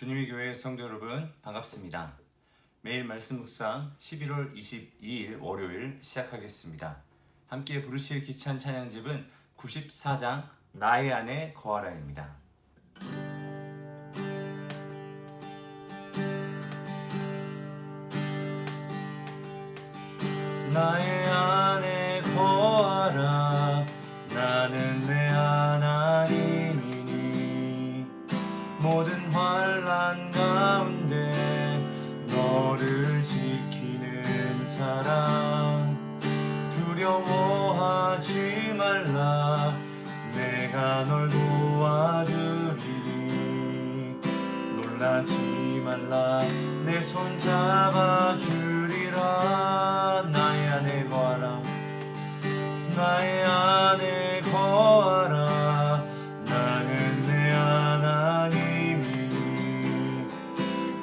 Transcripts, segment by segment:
주님의 교회 성도 여러분 반갑습니다. 매일 말씀 묵상 11월 22일 월요일 시작하겠습니다. 함께 부르실 기찬 찬양집은 94장 나의 안에 거하라입니다. 모든 환란 가운데 너를 지키는 자라 두려워하지 말라. 내가 널 도와주리니. 놀라지 말라. 내 손 잡아주리라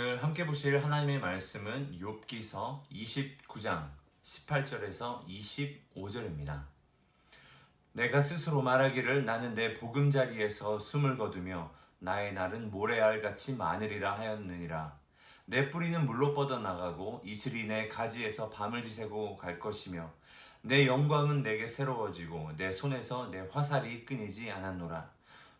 오늘 함께 보실 하나님의 말씀은 욥기서 29장 18절에서 25절입니다. 내가 스스로 말하기를 나는 내 보금자리에서 숨을 거두며 나의 날은 모래알같이 많으리라 하였느니라. 내 뿌리는 물로 뻗어나가고 이슬이 내 가지에서 밤을 지새고 갈 것이며 내 영광은 내게 새로워지고 내 손에서 내 화살이 끊이지 않았노라.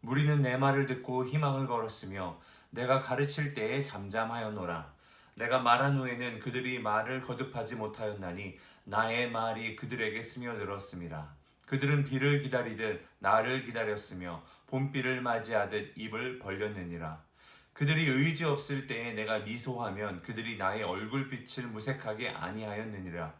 무리는 내 말을 듣고 희망을 걸었으며 내가 가르칠 때에 잠잠하였노라. 내가 말한 후에는 그들이 말을 거듭하지 못하였나니 나의 말이 그들에게 스며들었습니다. 그들은 비를 기다리듯 나를 기다렸으며 봄비를 맞이하듯 입을 벌렸느니라. 그들이 의지 없을 때에 내가 미소하면 그들이 나의 얼굴빛을 무색하게 아니하였느니라.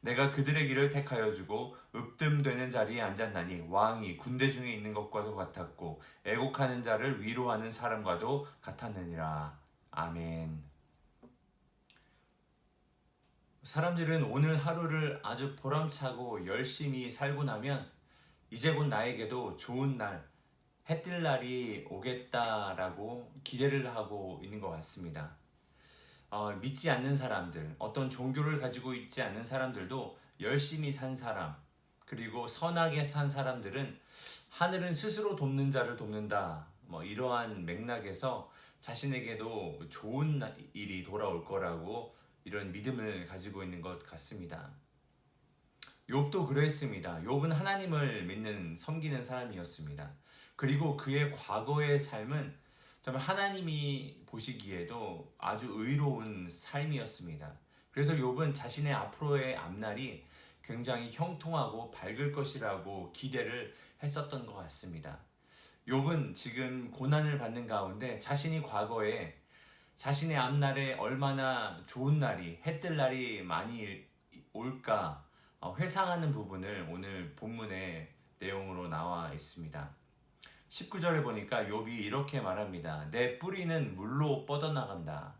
내가 그들의 길을 택하여 주고 읍뜸되는 자리에 앉았나니 왕이 군대 중에 있는 것과도 같았고 애곡하는 자를 위로하는 사람과도 같았느니라. 아멘. 사람들은 오늘 하루를 아주 보람차고 열심히 살고 나면 이제 곧 나에게도 좋은 날, 해 뜰 날이 오겠다라고 기대를 하고 있는 것 같습니다. 어, 믿지 않는 사람들, 어떤 종교를 가지고 있지 않는 사람들도 열심히 산 사람, 그리고 선하게 산 사람들은 하늘은 스스로 돕는 자를 돕는다. 뭐 이러한 맥락에서 자신에게도 좋은 나- 일이 돌아올 거라고 이런 믿음을 가지고 있는 것 같습니다. 욥도 그랬습니다. 욥은 하나님을 믿는 섬기는 사람이었습니다. 그리고 그의 과거의 삶은 정말 하나님이 보시기에도 아주 의로운 삶이었습니다. 그래서 욥은 자신의 앞으로의 앞날이 굉장히 형통하고 밝을 것이라고 기대를 했었던 것 같습니다. 욥은 지금 고난을 받는 가운데 자신이 과거에 자신의 앞날에 얼마나 좋은 날이 해뜰 날이 많이 올까 어, 회상하는 부분을 오늘 본문의 내용으로 나와 있습니다. 19절에 보니까 욥이 이렇게 말합니다. 내 뿌리는 물로 뻗어나간다.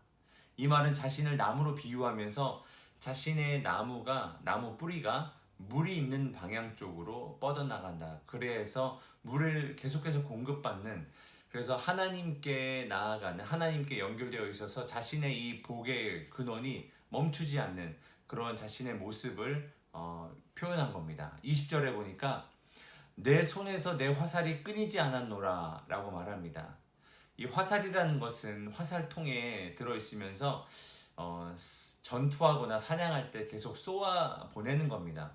이 말은 자신을 나무로 비유하면서 자신의 나무가 나무 뿌리가 물이 있는 방향 쪽으로 뻗어나간다. 그래서 물을 계속해서 공급받는 그래서 하나님께 나아가는 하나님께 연결되어 있어서 자신의 이 복의 근원이 멈추지 않는 그런 자신의 모습을 어, 표현한 겁니다. 20절에 보니까 내 손에서 내 화살이 끊이지 않았노라 라고 말합니다. 이 화살이라는 것은 화살통에 들어있으면서 어, 전투하거나 사냥할 때 계속 쏘아 보내는 겁니다.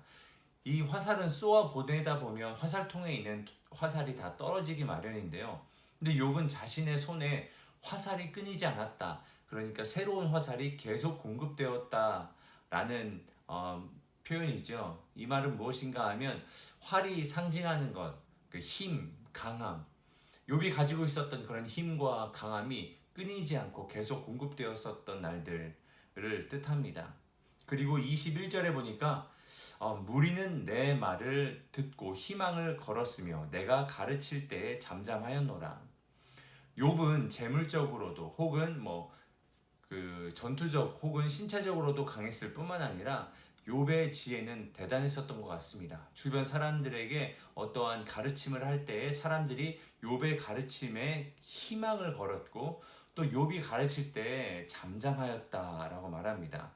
이 화살은 쏘아 보내다 보면 화살통에 있는 화살이 다 떨어지기 마련인데요. 근데 욥은 자신의 손에 화살이 끊이지 않았다. 그러니까 새로운 화살이 계속 공급되었다라는 어, 표현이죠. 이 말은 무엇인가 하면 활이 상징하는 것, 그 힘, 강함. 욥이 가지고 있었던 그런 힘과 강함이 끊이지 않고 계속 공급되었었던 날들을 뜻합니다. 그리고 21절에 보니까 어, 무리는 내 말을 듣고 희망을 걸었으며 내가 가르칠 때에 잠잠하였노라. 욥은 재물적으로도 혹은 뭐 그 전투적 혹은 신체적으로도 강했을 뿐만 아니라 욥의 지혜는 대단했었던 것 같습니다. 주변 사람들에게 어떠한 가르침을 할 때에 사람들이 욥의 가르침에 희망을 걸었고 또 욥이 가르칠 때 잠잠하였다라고 말합니다.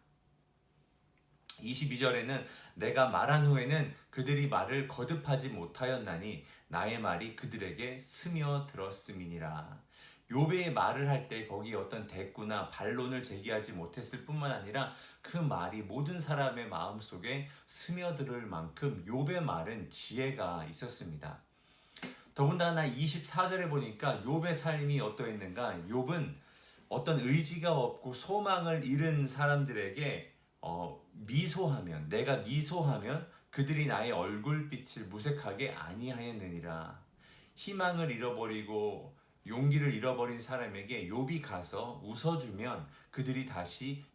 22절에는 내가 말한 후에는 그들이 말을 거듭하지 못하였나니 나의 말이 그들에게 스며들었음이니라. 욥의 말을 할 때 거기 어떤 대꾸나 반론을 제기하지 못했을 뿐만 아니라 그 말이 모든 사람의 마음 속에 스며들을 만큼 욥의 말은 지혜가 있었습니다. 더군다나 24절에 보니까 욥의 삶이 어떠했는가? 욥은 어떤 의지가 없고 소망을 잃은 사람들에게 어, 미소하면 내가 미소하면 그들이 나의 얼굴빛을 무색하게 아니하였느니라. 희망을 잃어버리고 용기를 잃어버린 사람에게 욥이 가서 웃어주면 그들이 다시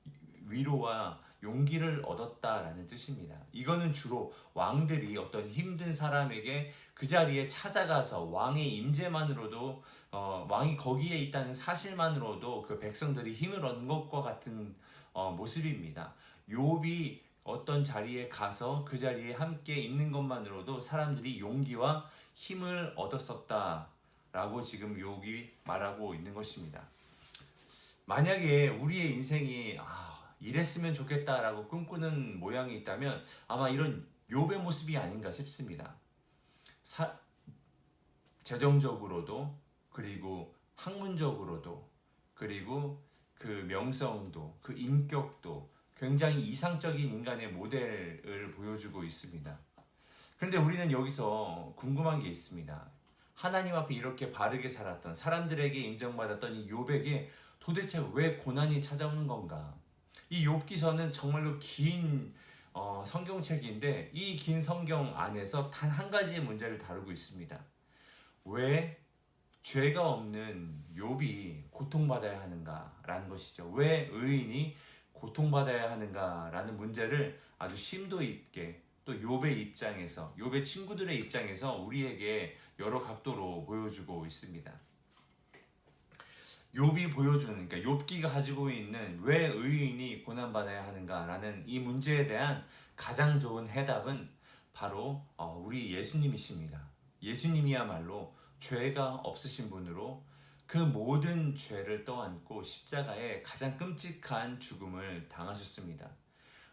위로와 용기를 얻었다라는 뜻입니다. 이거는 주로 왕들이 어떤 힘든 사람에게 그 자리에 찾아가서 왕의 임재만으로도 어, 왕이 거기에 있다는 사실만으로도 그 백성들이 힘을 얻는 것과 같은 어, 모습입니다. 욥이 어떤 자리에 가서 그 자리에 함께 있는 것만으로도 사람들이 용기와 힘을 얻었었다. 라고 지금 욥이 말하고 있는 것입니다. 만약에 우리의 인생이 아, 이랬으면 좋겠다라고 꿈꾸는 모양이 있다면 아마 이런 욥의 모습이 아닌가 싶습니다. 사, 재정적으로도 그리고 학문적으로도 그리고 그 명성도 그 인격도 굉장히 이상적인 인간의 모델을 보여주고 있습니다. 그런데 우리는 여기서 궁금한 게 있습니다. 하나님 앞에 이렇게 바르게 살았던 사람들에게 인정받았던 이 욥에게 도대체 왜 고난이 찾아오는 건가? 이 욥기서는 정말로 긴 어, 성경책인데 이 긴 성경 안에서 단 한 가지의 문제를 다루고 있습니다. 왜 죄가 없는 욥이 고통받아야 하는가라는 것이죠. 왜 의인이 고통받아야 하는가라는 문제를 아주 심도 있게 또 욥의 입장에서 욥의 친구들의 입장에서 우리에게 여러 각도로 보여주고 있습니다. 욥이 보여주는 그러니까 욥기가 가지고 있는 왜 의인이 고난 받아야 하는가라는 이 문제에 대한 가장 좋은 해답은 바로 어, 우리 예수님이십니다. 예수님이야말로 죄가 없으신 분으로 그 모든 죄를 떠안고 십자가에 가장 끔찍한 죽음을 당하셨습니다.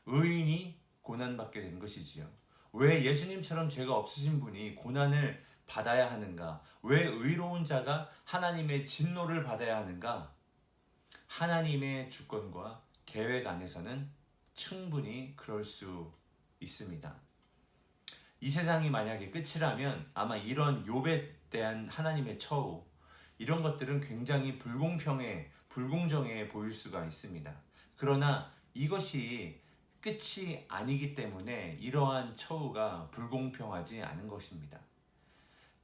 의인이 고난받게 된 것이지요. 왜 예수님처럼 죄가 없으신 분이 고난을 받아야 하는가? 왜 의로운 자가 하나님의 진노를 받아야 하는가? 하나님의 주권과 계획 안에서는 충분히 그럴 수 있습니다. 이 세상이 만약에 끝이라면 아마 이런 욥에 대한 하나님의 처우 이런 것들은 굉장히 불공평해 불공정해 보일 수가 있습니다. 그러나 이것이 끝이 아니기 때문에 이러한 처우가 불공평하지 않은 것입니다.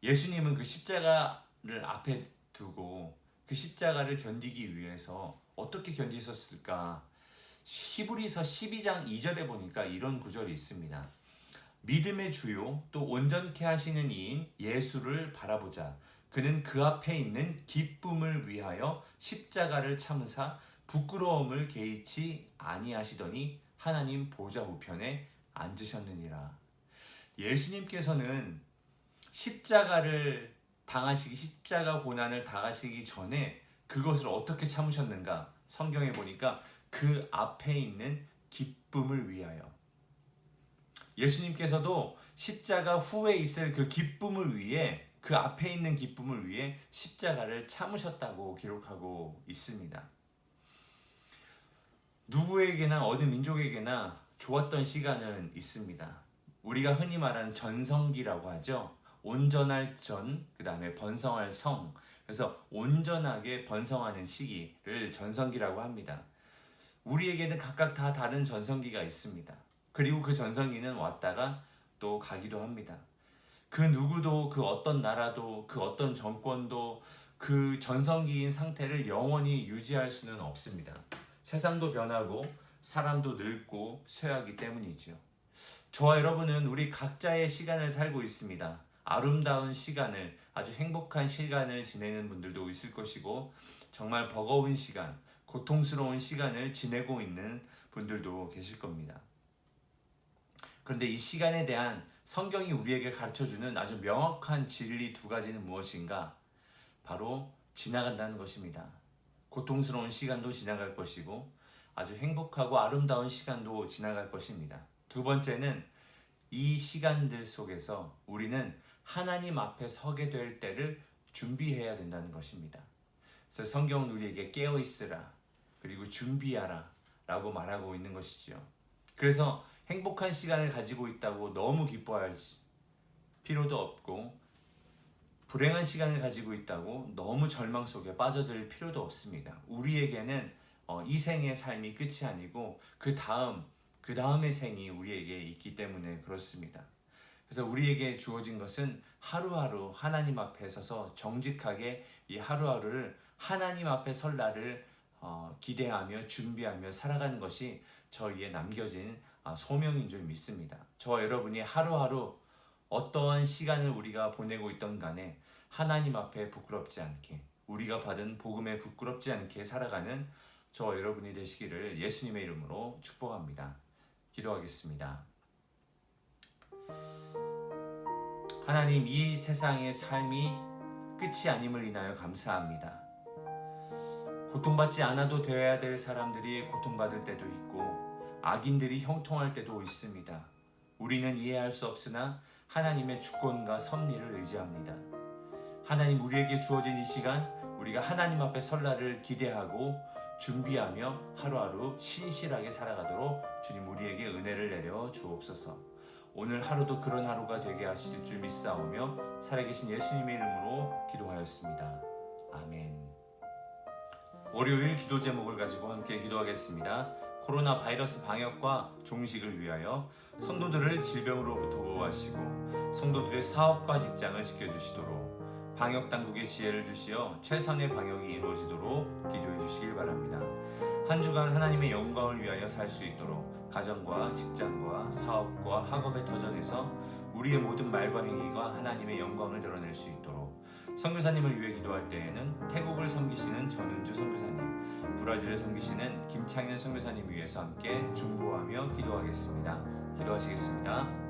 예수님은 그 십자가를 앞에 두고 그 십자가를 견디기 위해서 어떻게 견디셨을까? 히브리서 12장 2절에 보니까 이런 구절이 있습니다. 믿음의 주요 또 온전케 하시는 이인 예수를 바라보자. 그는 그 앞에 있는 기쁨을 위하여 십자가를 참으사 부끄러움을 개의치 아니하시더니 하나님 보좌 우편에 앉으셨느니라. 예수님께서는 십자가를 당하시기 십자가 고난을 당하시기 전에 그것을 어떻게 참으셨는가? 성경에 보니까 그 앞에 있는 기쁨을 위하여 예수님께서도 십자가 후에 있을 그 기쁨을 위해 그 앞에 있는 기쁨을 위해 십자가를 참으셨다고 기록하고 있습니다. 누구에게나 어느 민족에게나 좋았던 시간은 있습니다. 우리가 흔히 말하는 전성기라고 하죠. 온전할 전, 그 다음에 번성할 성. 그래서 온전하게 번성하는 시기를 전성기라고 합니다. 우리에게는 각각 다 다른 전성기가 있습니다. 그리고 그 전성기는 왔다가 또 가기도 합니다. 그 누구도 그 어떤 나라도 그 어떤 정권도 그 전성기인 상태를 영원히 유지할 수는 없습니다. 세상도 변하고 사람도 늙고 쇠하기 때문이지요. 저와 여러분은 우리 각자의 시간을 살고 있습니다. 아름다운 시간을 아주 행복한 시간을 지내는 분들도 있을 것이고 정말 버거운 시간, 고통스러운 시간을 지내고 있는 분들도 계실 겁니다. 그런데 이 시간에 대한 성경이 우리에게 가르쳐 주는 아주 명확한 진리 두 가지는 무엇인가? 바로 지나간다는 것입니다. 고통스러운 시간도 지나갈 것이고 아주 행복하고 아름다운 시간도 지나갈 것입니다. 두 번째는 이 시간들 속에서 우리는 하나님 앞에 서게 될 때를 준비해야 된다는 것입니다. 그래서 성경은 우리에게 깨어 있으라 그리고 준비하라 라고 말하고 있는 것이지요. 그래서 행복한 시간을 가지고 있다고 너무 기뻐할 필요도 없고 불행한 시간을 가지고 있다고 너무 절망 속에 빠져들 필요도 없습니다. 우리에게는 어, 이 생의 삶이 끝이 아니고 그 다음 그 다음의 생이 우리에게 있기 때문에 그렇습니다. 그래서 우리에게 주어진 것은 하루하루 하나님 앞에 서서 정직하게 이 하루하루를 하나님 앞에 설 날을 어, 기대하며 준비하며 살아가는 것이 저희에 남겨진 아, 소명인 줄 믿습니다. 저와 여러분이 하루하루 어떠한 시간을 우리가 보내고 있던 간에 하나님 앞에 부끄럽지 않게 우리가 받은 복음에 부끄럽지 않게 살아가는 저와 여러분이 되시기를 예수님의 이름으로 축복합니다. 기도하겠습니다. 하나님 이 세상의 삶이 끝이 아님을 인하여 감사합니다. 고통받지 않아도 되어야 될 사람들이 고통받을 때도 있고 악인들이 형통할 때도 있습니다. 우리는 이해할 수 없으나 하나님의 주권과 섭리를 의지합니다. 하나님 우리에게 주어진 이 시간 우리가 하나님 앞에 설날을 기대하고 준비하며 하루하루 신실하게 살아가도록 주님 우리에게 은혜를 내려 주옵소서. 오늘 하루도 그런 하루가 되게 하실 줄 믿사오며 살아계신 예수님의 이름으로 기도하였습니다. 아멘. 월요일 기도 제목을 가지고 함께 기도하겠습니다. 코로나 바이러스 방역과 종식을 위하여 성도들을 질병으로부터 보호하시고 성도들의 사업과 직장을 지켜주시도록 방역 당국의 지혜를 주시어 최선의 방역이 이루어지도록 기도해 주시길 바랍니다. 한 주간 하나님의 영광을 위하여 살 수 있도록 가정과 직장과 사업과 학업의 터전에서 우리의 모든 말과 행위가 하나님의 영광을 드러낼 수 있도록 선교사님을 위해 기도할 때에는 태국을 섬기시는 전은주 선교사님, 브라질을 섬기시는 김창현 선교사님 위해서 함께 중보하며 기도하겠습니다. 기도하시겠습니다.